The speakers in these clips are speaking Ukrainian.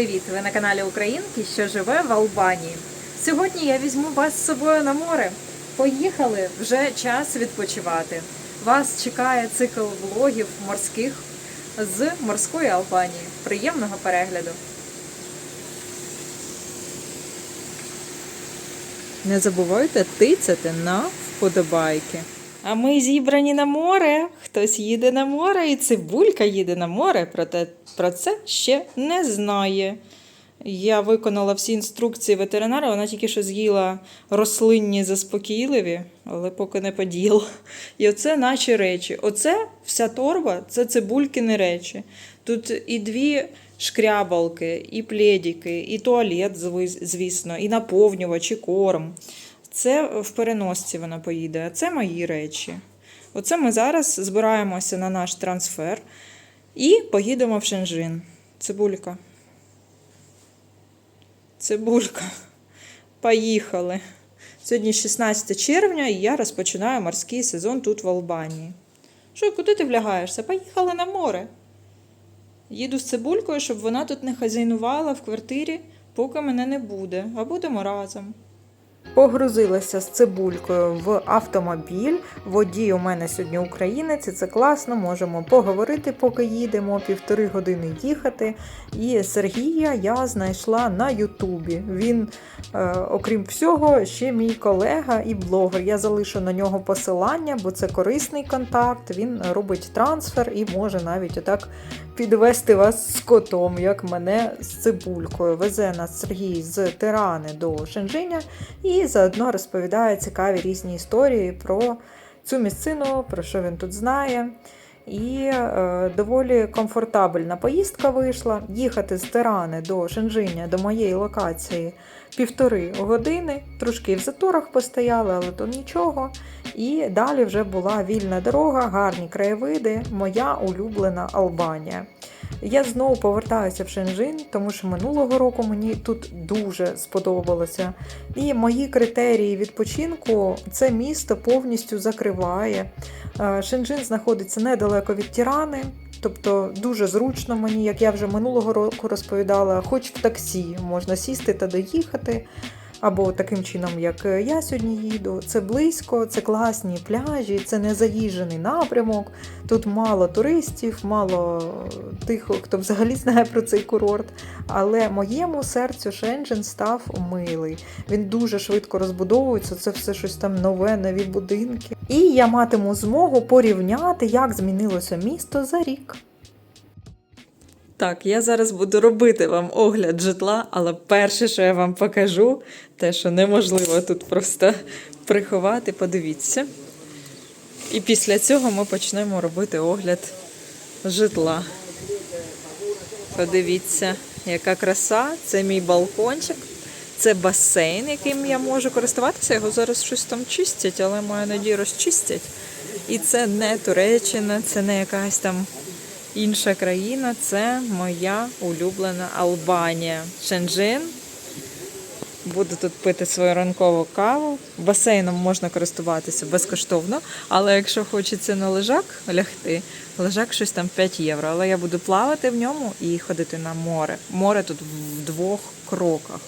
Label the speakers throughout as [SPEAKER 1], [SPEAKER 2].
[SPEAKER 1] привіт! Ви на каналі Українки, що живе в Албанії. Сьогодні я візьму вас з собою на море. Поїхали вже час відпочивати. Вас чекає цикл влогів морських з морської Албанії. Приємного перегляду! Не забувайте тицяти на вподобайки. А ми зібрані на море. Хтось їде на море, і цибулька їде на море, проте про це ще не знає. Я виконала всі інструкції ветеринара, вона тільки що з'їла рослинні заспокійливі, але поки не поділ. І оце наші речі. Оце вся торба це цибулькіни речі. Тут і дві шкрябалки, і пледіки, і туалет, звісно, і наповнювач, і корм. Це в переносці вона поїде, а це мої речі. Оце ми зараз збираємося на наш трансфер і поїдемо в Шенжин. Цибулька. Цибулька. Поїхали. Сьогодні 16 червня, і я розпочинаю морський сезон тут в Албанії. Що, куди ти влягаєшся? Поїхали на море. Їду з цибулькою, щоб вона тут не хазяйнувала в квартирі, поки мене не буде, а будемо разом. Погрузилася з цибулькою в автомобіль. Водій у мене сьогодні українець, і це класно. Можемо поговорити, поки їдемо, півтори години їхати. І Сергія я знайшла на Ютубі. Він, е, окрім всього, ще мій колега і блогер. Я залишу на нього посилання, бо це корисний контакт. Він робить трансфер і може навіть отак підвести вас з котом, як мене з цибулькою. Везе нас Сергій з Тирани до Шенжиня і заодно розповідає цікаві різні історії про цю місцину, про що він тут знає. І е, доволі комфортабельна поїздка вийшла. Їхати з Тирани до Шенжиня, до моєї локації, півтори години. Трошки в заторах постояли, але то нічого. І далі вже була вільна дорога, гарні краєвиди, моя улюблена Албанія. Я знову повертаюся в Шенжин, тому що минулого року мені тут дуже сподобалося. І мої критерії відпочинку це місто повністю закриває. Е, Шенжин знаходиться недалеко від Тірани, тобто дуже зручно мені, як я вже минулого року розповідала, хоч в таксі можна сісти та доїхати. Або таким чином, як я сьогодні їду. Це близько, це класні пляжі, це не заїжджений напрямок. Тут мало туристів, мало тих, хто взагалі знає про цей курорт. Але моєму серцю Шенджен став милий. Він дуже швидко розбудовується. Це все щось там нове, нові будинки. І я матиму змогу порівняти, як змінилося місто за рік. Так, я зараз буду робити вам огляд житла, але перше, що я вам покажу, те, що неможливо тут просто приховати, подивіться. І після цього ми почнемо робити огляд житла. Подивіться, яка краса. Це мій балкончик. Це басейн, яким я можу користуватися. Його зараз щось там чистять, але маю надію розчистять. І це не Туреччина, це не якась там інша країна. Це моя улюблена Албанія. Шенджин. Буду тут пити свою ранкову каву. Басейном можна користуватися безкоштовно, але якщо хочеться на лежак лягти, лежак щось там 5 євро. Але я буду плавати в ньому і ходити на море. Море тут в двох кроках.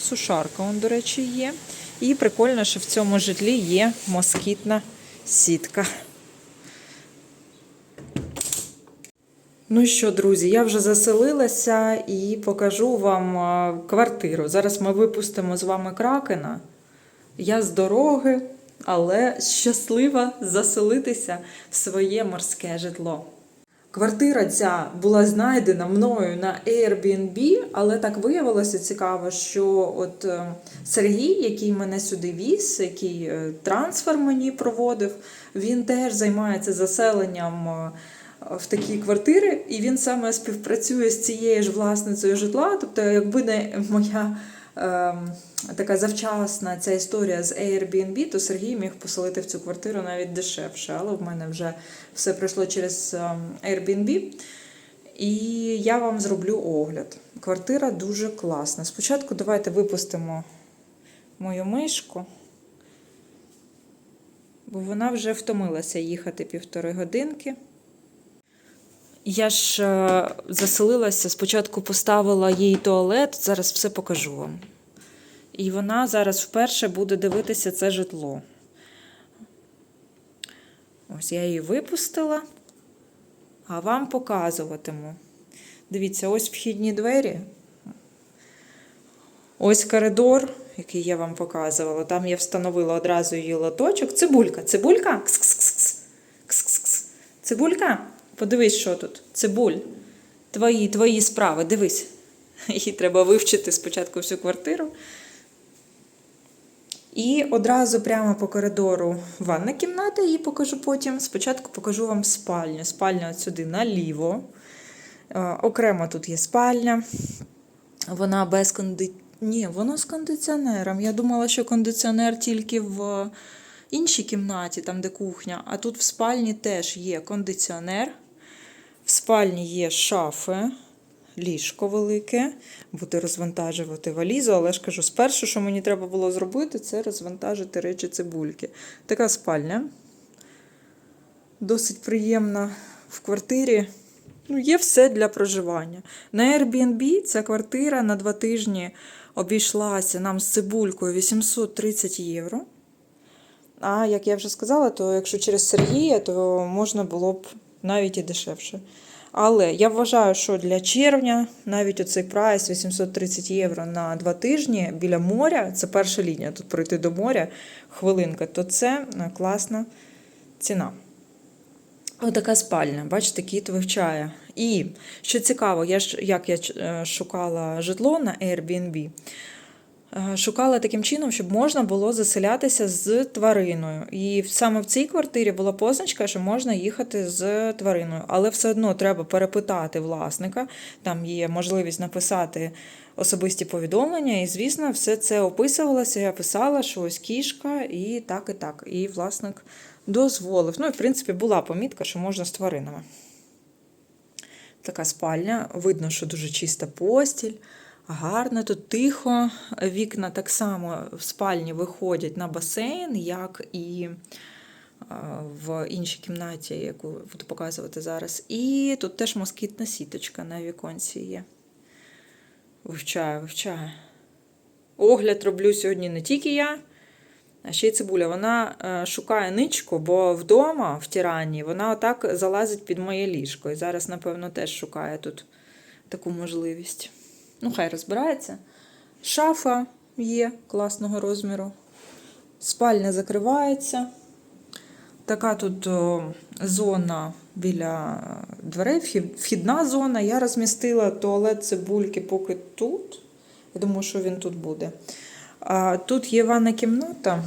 [SPEAKER 1] Сушарка, он, до речі, є. І прикольно, що в цьому житлі є москітна сітка. Ну що, друзі, я вже заселилася і покажу вам квартиру. Зараз ми випустимо з вами кракена. Я з дороги, але щаслива заселитися в своє морське житло. Квартира ця була знайдена мною на Airbnb, але так виявилося цікаво, що от е, Сергій, який мене сюди віз, який е, трансфер мені проводив, він теж займається заселенням. В такі квартири, і він саме співпрацює з цією ж власницею житла. Тобто, якби не моя ем, така завчасна ця історія з Airbnb, то Сергій міг поселити в цю квартиру навіть дешевше, але в мене вже все пройшло через ем, Airbnb. І я вам зроблю огляд. Квартира дуже класна. Спочатку давайте випустимо мою мишку, бо вона вже втомилася їхати півтори годинки. Я ж е, заселилася, спочатку поставила їй туалет, зараз все покажу вам. І вона зараз вперше буде дивитися це житло. Ось я її випустила, а вам показуватиму. Дивіться, ось вхідні двері. Ось коридор, який я вам показувала. Там я встановила одразу її лоточок. Цибулька, цибулька. Кс-кс-кс. Кс-кс-кс. Цибулька, подивись, що тут. Цибуль. Твої, твої справи, дивись. Їй треба вивчити спочатку всю квартиру. І одразу прямо по коридору ванна кімната, її покажу потім. Спочатку покажу вам спальню. Спальня от сюди наліво. Е, Окремо тут є спальня. Вона без конди... Ні, воно з кондиціонером. Я думала, що кондиціонер тільки в іншій кімнаті, там де кухня. А тут в спальні теж є кондиціонер. Спальні є шафи, ліжко велике. Буду розвантажувати валізу, але ж кажу, спершу, що мені треба було зробити, це розвантажити речі цибульки. Така спальня. Досить приємна в квартирі. Ну, є все для проживання. На Airbnb ця квартира на два тижні обійшлася нам з цибулькою 830 євро. А як я вже сказала, то якщо через Сергія, то можна було б навіть і дешевше. Але я вважаю, що для червня навіть оцей прайс 830 євро на два тижні біля моря, це перша лінія, тут пройти до моря хвилинка, то це е, класна ціна. Отака спальня, бачите, кіт вивчає. І що цікаво, я ж як я е, шукала житло на Airbnb, шукала таким чином, щоб можна було заселятися з твариною. І саме в цій квартирі була позначка, що можна їхати з твариною, але все одно треба перепитати власника. Там є можливість написати особисті повідомлення, і, звісно, все це описувалося. Я писала, що ось кішка, і так, і так. І власник дозволив. Ну, і в принципі, була помітка, що можна з тваринами. Така спальня. Видно, що дуже чиста постіль, гарно, тут тихо. Вікна так само в спальні виходять на басейн, як і в іншій кімнаті, яку буду показувати зараз. І тут теж москітна сіточка на віконці є. Вивчаю, вивчаю. Огляд роблю сьогодні не тільки я. А ще й цибуля, вона е, шукає ничку, бо вдома, в тірані, вона отак залазить під моє ліжко. І зараз, напевно, теж шукає тут таку можливість. Ну, хай розбирається. Шафа є класного розміру. Спальня закривається. Така тут зона біля дверей, вхідна зона. Я розмістила туалет цибульки поки тут. Я думаю, що він тут буде. А тут є ванна кімната.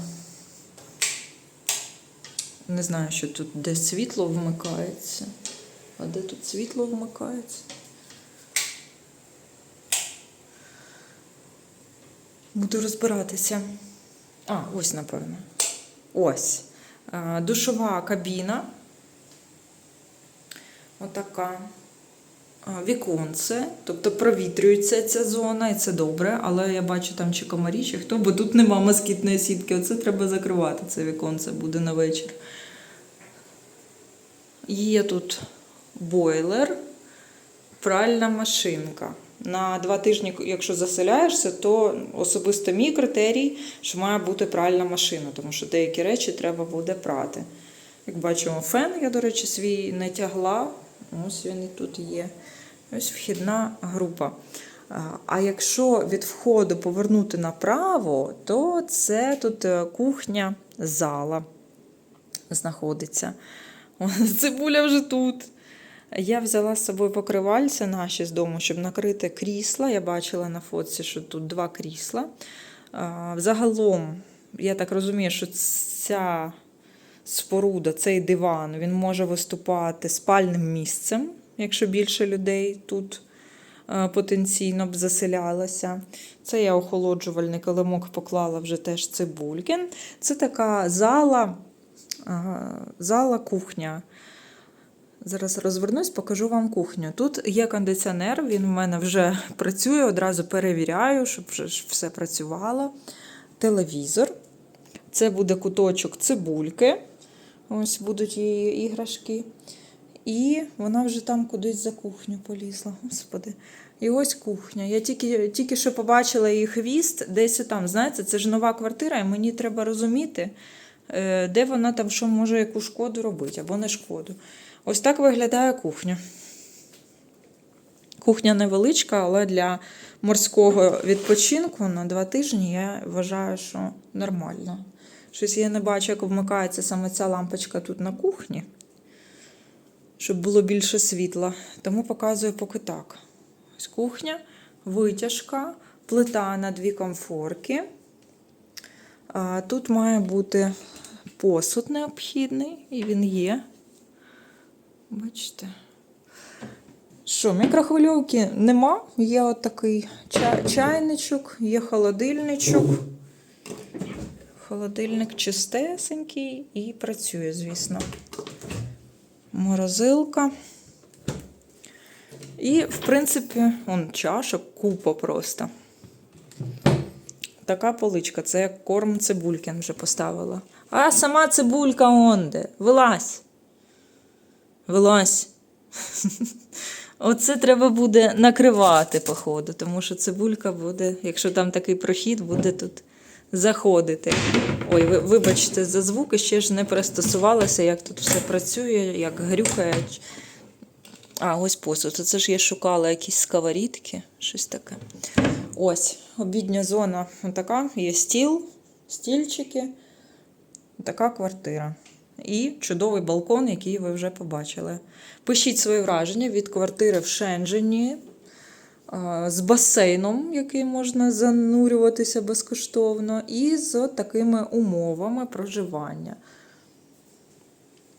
[SPEAKER 1] Не знаю, що тут, де світло вмикається. А де тут світло вмикається? Буду розбиратися. А, ось, напевно. Ось. Душова кабіна. Отака. Віконце, тобто провітрюється ця зона, і це добре, але я бачу там чи комарі, чи хто, бо тут нема москітної сітки. Оце треба закривати, це віконце буде на вечір. Є тут бойлер, пральна машинка. На два тижні, якщо заселяєшся, то особисто мій критерій, що має бути пральна машина, тому що деякі речі треба буде прати. Як бачимо, фен я, до речі, свій не тягла. Ось він і тут є. Ось вхідна група. А, якщо від входу повернути направо, то це тут е, кухня, зала знаходиться. Цибуля вже тут. Я взяла з собою покривальця наші з дому, щоб накрити крісла. Я бачила на фотці, що тут два крісла. Взагалом, я так розумію, що ця споруда, цей диван, він може виступати спальним місцем, якщо більше людей тут потенційно б заселялося. Це я охолоджувальний килимок поклала вже теж цибулькин. Це така зала, зала кухня. Зараз розвернусь, покажу вам кухню. Тут є кондиціонер, він в мене вже працює, одразу перевіряю, щоб вже все працювало. Телевізор. Це буде куточок цибульки. Ось будуть її іграшки. І вона вже там кудись за кухню полізла, господи. І ось кухня. Я тільки, тільки що побачила її хвіст десь там. Знаєте, це ж нова квартира, і мені треба розуміти, е, де вона там що може яку шкоду робити або не шкоду. Ось так виглядає кухня. Кухня невеличка, але для морського відпочинку на два тижні я вважаю, що нормально. Щось я не бачу, як вмикається саме ця лампочка тут на кухні, щоб було більше світла. Тому показую поки так. Ось кухня, витяжка, плита на дві комфорки. Тут має бути посуд необхідний, і він є. Бачите? Що, мікрохвильовки нема. Є от такий ча- чайничок, є холодильничок. Холодильник чистесенький і працює, звісно. Морозилка. І, в принципі, он чашок, купа просто. Така поличка, це як корм цибулькин вже поставила. А сама цибулька онде. Вилазь. Вилазь. Оце треба буде накривати, походу, тому що цибулька буде, якщо там такий прохід, буде тут заходити. Ой, ви, вибачте за звуки, ще ж не пристосувалася, як тут все працює, як грюкає. А, ось посуд. Це ж я шукала якісь сковорідки, щось таке. Ось, обідня зона така, є стіл, стільчики, така квартира. І чудовий балкон, який ви вже побачили. Пишіть свої враження від квартири в Шенджені з басейном, який можна занурюватися безкоштовно, і з такими умовами проживання.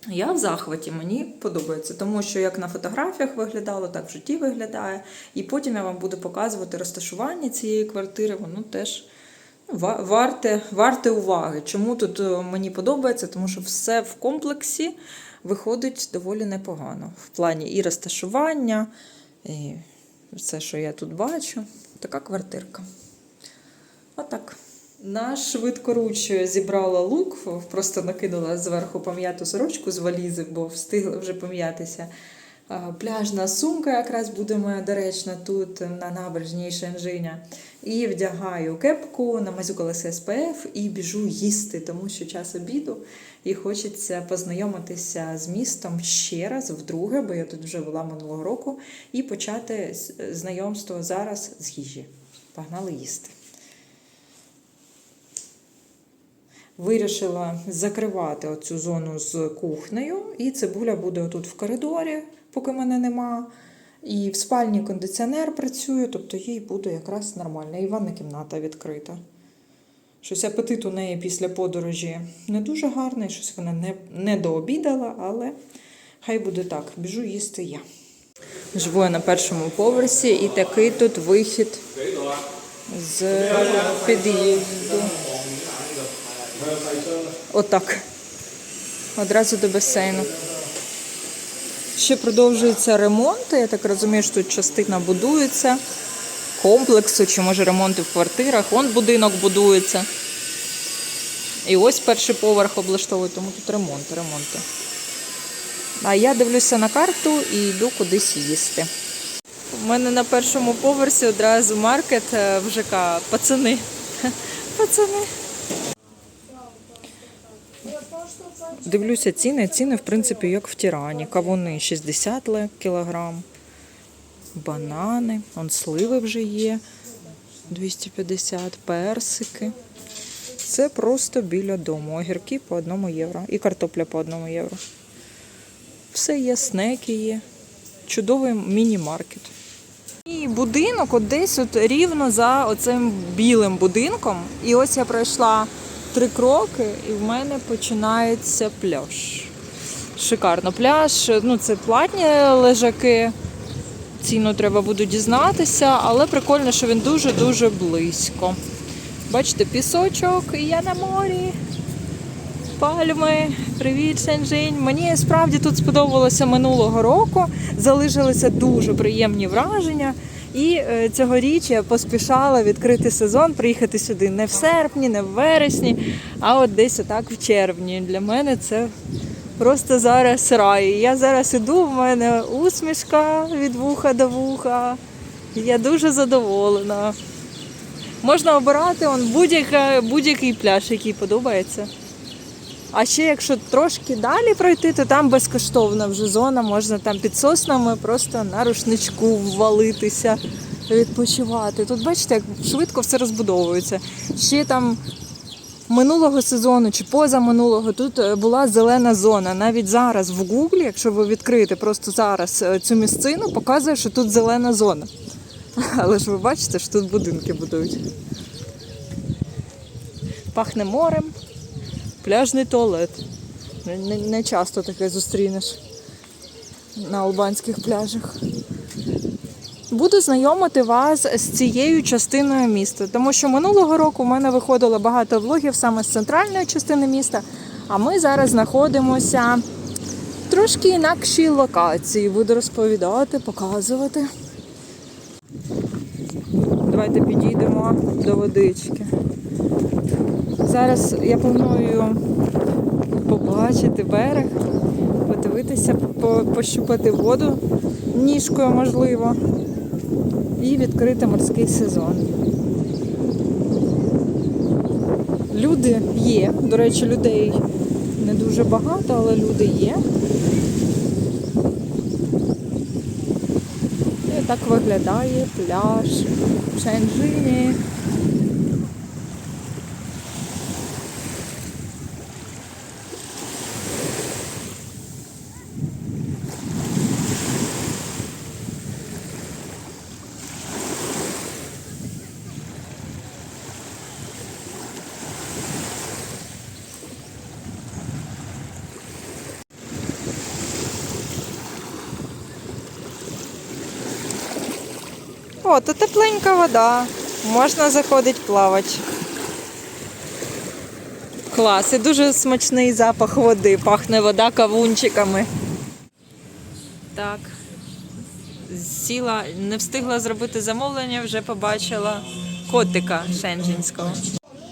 [SPEAKER 1] Я в захваті, мені подобається, тому що як на фотографіях виглядало, так в житті виглядає. І потім я вам буду показувати розташування цієї квартири, воно теж варте, варте уваги. Чому тут е, мені подобається? Тому що все в комплексі виходить доволі непогано. В плані і розташування, і все, що я тут бачу. Така квартирка. Отак. На швидкоруч зібрала лук, просто накинула зверху пом'яту сорочку з валізи, бо встигла вже пом'ятися. Пляжна сумка якраз буде моя доречна тут на набережній Шенжиня. І вдягаю кепку, намазюкалася SPF і біжу їсти, тому що час обіду і хочеться познайомитися з містом ще раз, вдруге, бо я тут вже була минулого року, і почати знайомство зараз з їжі. Погнали їсти. Вирішила закривати оцю зону з кухнею, і цибуля буде отут в коридорі, поки мене нема. І в спальні кондиціонер працює, тобто їй буде якраз нормально. І ванна кімната відкрита. Щось апетит у неї після подорожі не дуже гарний, щось вона не, не дообідала, але хай буде так. Біжу їсти я. Живу я на першому поверсі, і такий тут вихід з під'їзду. Отак. Одразу до басейну. Ще продовжується ремонт. Я так розумію, що тут частина будується комплексу, чи може ремонти в квартирах. Вон будинок будується. І ось перший поверх облаштовують, тому тут ремонт, ремонти. А я дивлюся на карту і йду кудись їсти. У мене на першому поверсі одразу маркет е, в ЖК. Пацани. Пацани. Дивлюся ціни. Ціни, в принципі, як в Тірані. Кавуни 60 кілограм, банани, он сливи вже є 250, персики. Це просто біля дому. Огірки по 1 євро і картопля по 1 євро. Все є, снеки є. Чудовий міні-маркет. І будинок от десь от рівно за оцим білим будинком. І ось я пройшла три кроки, і в мене починається пляж. Шикарно пляж. Ну, це платні лежаки. Ціну треба буде дізнатися, але прикольно, що він дуже-дуже близько. Бачите, пісочок, і я на морі. Пальми, привіт, Шенжень. Мені справді тут сподобалося минулого року. Залишилися дуже приємні враження. І е, цьогоріч я поспішала відкрити сезон, приїхати сюди не в серпні, не в вересні, а от десь отак в червні. Для мене це Просто зараз рай. Я зараз іду, в мене усмішка від вуха до вуха. Я дуже задоволена. Можна обирати будь-який пляж, який подобається. А ще якщо трошки далі пройти, то там безкоштовна вже зона, можна там під соснами просто на рушничку ввалитися, відпочивати. Тут бачите, як швидко все розбудовується. Ще там минулого сезону чи поза минулого тут е, була зелена зона. Навіть зараз в Гуглі, якщо ви відкриєте просто зараз е, цю місцину, показує, що тут зелена зона. Але ж ви бачите, що тут будинки будують. Пахне морем, пляжний туалет. Не, часто таке зустрінеш на албанських пляжах. Буду знайомити вас з цією частиною міста, тому що минулого року в мене виходило багато влогів саме з центральної частини міста. А ми зараз знаходимося в трошки інакшій локації. Буду розповідати, показувати. Давайте підійдемо до водички. Зараз я планую побачити берег, подивитися, пощупати воду ніжкою, можливо, і відкрити морський сезон. Люди є. До речі, людей не дуже багато, але люди є. І так виглядає пляж в Шенжині. О, тут тепленька вода. Можна заходити плавати. Клас, і дуже смачний запах води. Пахне вода кавунчиками. Так. Сіла, не встигла зробити замовлення, вже побачила котика шенжинського.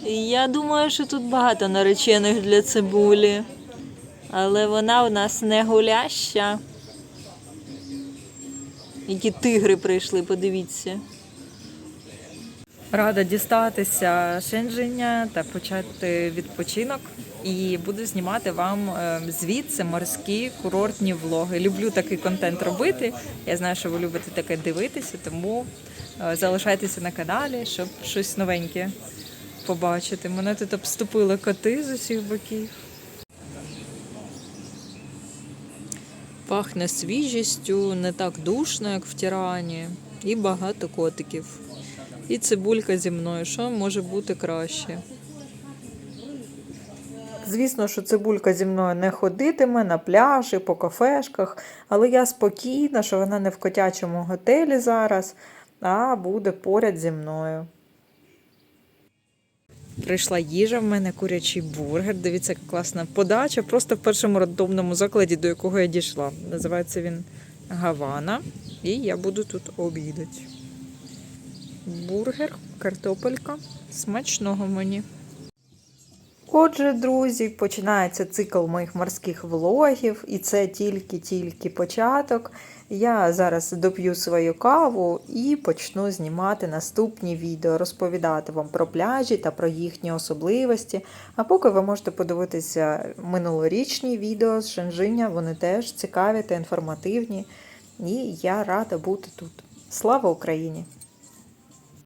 [SPEAKER 1] Я думаю, що тут багато наречених для цибулі. Але вона у нас не гуляща. Які тигри прийшли, подивіться. Рада дістатися Шенженя та почати відпочинок. І буду знімати вам е, звідси морські курортні влоги. Люблю такий контент робити. Я знаю, що ви любите таке дивитися, тому е, залишайтеся на каналі, щоб щось новеньке побачити. Мене тут обступили коти з усіх боків. Пахне свіжістю, не так душно, як в Тірані, і багато котиків. І цибулька зі мною. Що може бути краще? Звісно, що цибулька зі мною не ходитиме на пляжі, по кафешках, але я спокійна, що вона не в котячому готелі зараз, а буде поряд зі мною. Прийшла їжа в мене курячий бургер. Дивіться, яка класна подача. Просто в першому рандомному закладі, до якого я дійшла. Називається він Гавана. І я буду тут обідати. Бургер, картопелька. Смачного мені. Отже, друзі, починається цикл моїх морських влогів, і це тільки-тільки початок. Я зараз доп'ю свою каву і почну знімати наступні відео, розповідати вам про пляжі та про їхні особливості. А поки ви можете подивитися минулорічні відео з Шенжиня, вони теж цікаві та інформативні. І я рада бути тут. Слава Україні!